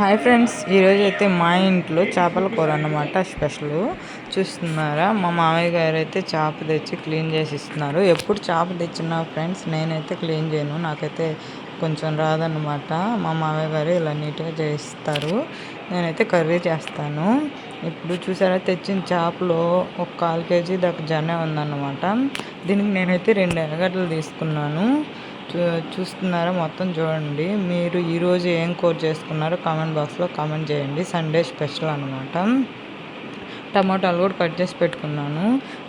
Hi friends ఈరోజు అయితే మా ఇంట్లో చేపల కూర అన్నమాట స్పెషల్. చూస్తున్నారా? మా మామయ్య గారు అయితే చేప తెచ్చి క్లీన్ చేసి ఇస్తున్నారు. ఎప్పుడు చేప తెచ్చినా ఫ్రెండ్స్ నేనైతే క్లీన్ చేయను. నాకైతే కొంచెం రాదన్నమాట. మా మామయ్య గారు ఇలా నీట్గా చేయిస్తారు. నేనైతే కర్రీ చేస్తాను. ఇప్పుడు చూసారా తెచ్చిన చేపలో ఒక కాల్ కేజీ దాకా జనే ఉందన్నమాట. దీనికి నేనైతే రెండు ఎర్రగడ్డలు తీసుకున్నాను. చూస్తున్నారా మొత్తం చూడండి. మీరు ఈరోజు ఏం కోర్ చేసుకున్నారో కామెంట్ బాక్స్లో కామెంట్ చేయండి. సండే స్పెషల్ అనమాట టమాటాలు కూడా కట్ చేసి పెట్టుకున్నాను.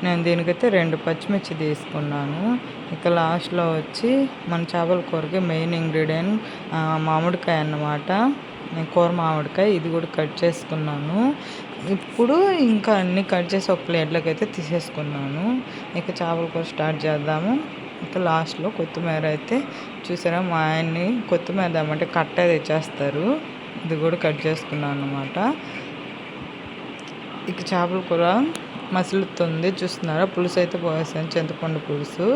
నేను దీనికైతే రెండు పచ్చిమిర్చి తీసుకున్నాను. ఇక లాస్ట్లో వచ్చి మన చేపల కూరకి మెయిన్ ఇంగ్రీడియంట్ మామిడికాయ అన్నమాట. కూర మామిడికాయ ఇది కూడా కట్ చేసుకున్నాను. ఇప్పుడు ఇంకా అన్నీ కట్ చేసి ఒక ప్లేట్లోకి అయితే తీసేసుకున్నాను. ఇక చేపల కూర స్టార్ట్ చేద్దాము. ఇక లాస్ట్లో కొత్తిమీర అయితే చూసారా మా ఆయన్ని కొత్తిమీర తెమ్మంటే కట్ట తెచ్చేస్తారు. ఇది కూడా కట్ చేసుకున్నాను అనమాట ఇక చేపల కూర మసులుతుంది. చూస్తున్నారా పులుసు అయితే పోసాను చింతపండు పులుసు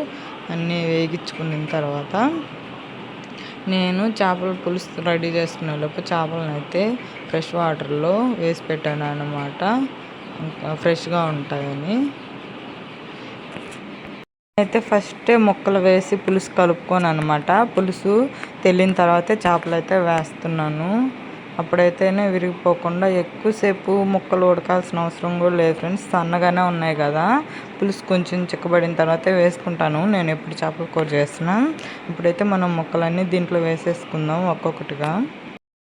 అన్నీ వేగించుకున్న తర్వాత నేను చేపల పులుసు రెడీ చేసుకునేలోపు చేపలను అయితే ఫ్రెష్ వాటర్లో వేసి పెట్టాను అనమాట ఫ్రెష్గా ఉంటాయని. అయితే ఫస్ట్ ముక్కలు వేసి పులుసు కలుపుకొని అనమాట పులుసు తెల్లిన తర్వాత చేపలు అయితే వేస్తున్నాను. అప్పుడైతేనే విరిగిపోకుండా ఎక్కువసేపు ముక్కలు ఉడకాల్సిన అవసరం కూడా లేదు ఫ్రెండ్స్. సన్నగానే ఉన్నాయి కదా. పులుసు కొంచెం చిక్కబడిన తర్వాత వేసుకుంటాను. నేను ఎప్పుడు చేపల కూర చేస్తున్నా. ఇప్పుడైతే మనం ముక్కలన్నీ దీంట్లో వేసేసుకుందాం ఒక్కొక్కటిగా.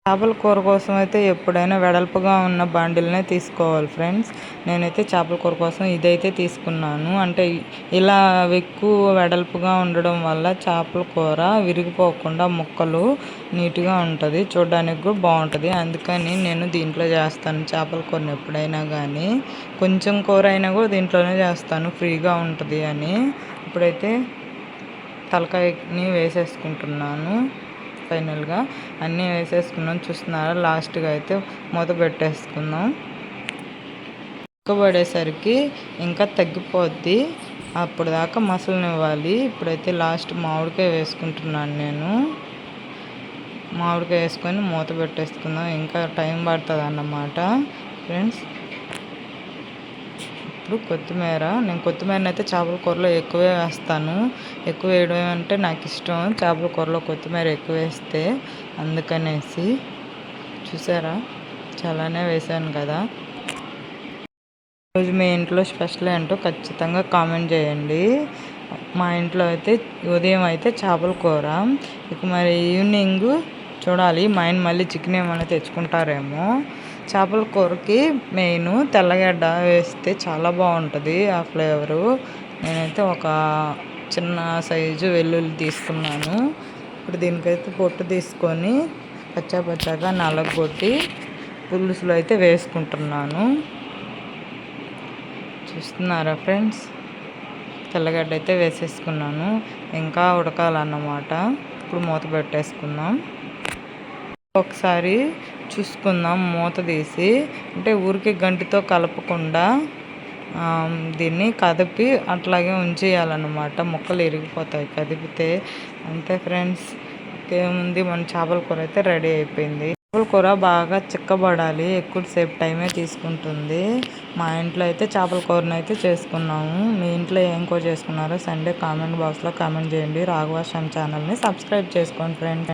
చేపల కూర కోసం అయితే ఎప్పుడైనా వెడల్పుగా ఉన్న బండిల్నే తీసుకోవాలి ఫ్రెండ్స్. నేనైతే చేపల కూర కోసం ఇదైతే తీసుకున్నాను. అంటే ఇలా ఎక్కువ వెడల్పుగా ఉండడం వల్ల చేపల కూర విరిగిపోకుండా ముక్కలు నీట్గా ఉంటుంది. చూడడానికి కూడా బాగుంటుంది. అందుకని నేను దీంట్లో చేస్తాను చేపల కూరని ఎప్పుడైనా కానీ కొంచెం కూర అయినా కూడా దీంట్లోనే చేస్తాను. ఫ్రీగా ఉంటుంది అని. ఇప్పుడైతే తలకాయని వేసేసుకుంటున్నాను. ఫైనల్గా అన్నీ వేసేసుకున్నాం. చూస్తున్నారా? లాస్ట్గా అయితే మూత పెట్టేసుకుందాం. పడేసరికి ఇంకా తగ్గిపోద్ది. అప్పుడు దాకా మసలనివ్వాలి. ఇప్పుడైతే లాస్ట్ మామిడికాయ వేసుకుంటున్నాను నేను. మామిడికాయ వేసుకొని మూత పెట్టేసుకుందాం. ఇంకా టైం పడుతుంది అన్నమాట ఫ్రెండ్స్ ఇప్పుడు కొత్తిమీర. నేను కొత్తిమీరని అయితే చేపల కూరలో ఎక్కువే వేస్తాను. ఎక్కువ వేయడం అంటే నాకు ఇష్టం. చేపల కూరలో కొత్తిమీర ఎక్కువ వేస్తే అందుకనేసి. చూసారా? చాలానే వేసాను కదా. రోజు మీ ఇంట్లో స్పెషల్ ఏంటో ఖచ్చితంగా కామెంట్ చేయండి. మా ఇంట్లో అయితే ఉదయం అయితే చేపల కూర. ఇక మరి ఈవినింగ్ చూడాలి. మా ఆయన మళ్ళీ చికెన్ ఏమైనా తెచ్చుకుంటారేమో. చేపల కూరకి మెయిన్ తెల్లగడ్డ వేస్తే చాలా బాగుంటుంది ఆ ఫ్లేవరు. నేనైతే ఒక చిన్న సైజు వెల్లుల్లి తీసుకున్నాను. ఇప్పుడు దీనికైతే పొట్టు తీసుకొని పచ్చా పచ్చాగా నలగొట్టి పులుసులో అయితే వేసుకుంటున్నాను. చూస్తున్నారా ఫ్రెండ్స్? తెల్లగడ్డ అయితే వేసేసుకున్నాను. ఇంకా ఉడకాలన్నమాట. ఇప్పుడు మూత పెట్టేసుకుందాం. ఒకసారి చూసుకుందాం మూత తీసి. అంటే ఊరికే గంటితో కలపకుండా దీన్ని కదిపి అట్లాగే ఉంచేయాలన్నమాట. ముక్కలు ఇరిగిపోతాయి. కదిపితే అంతే ఫ్రెండ్స్. ఏముంది మన చేపల కూర అయితే రెడీ అయిపోయింది. చేపల కూర బాగా చిక్కబడాలి. ఎక్కువసేపు టైమే తీసుకుంటుంది. మా ఇంట్లో అయితే చేపల కూరను అయితే చేసుకున్నాము. మీ ఇంట్లో ఏం కూర చేసుకున్నారో సండే కామెంట్ బాక్స్లో కామెంట్ చేయండి. రాఘవాషం ఛానల్ని సబ్స్క్రైబ్ చేసుకోండి ఫ్రెండ్స్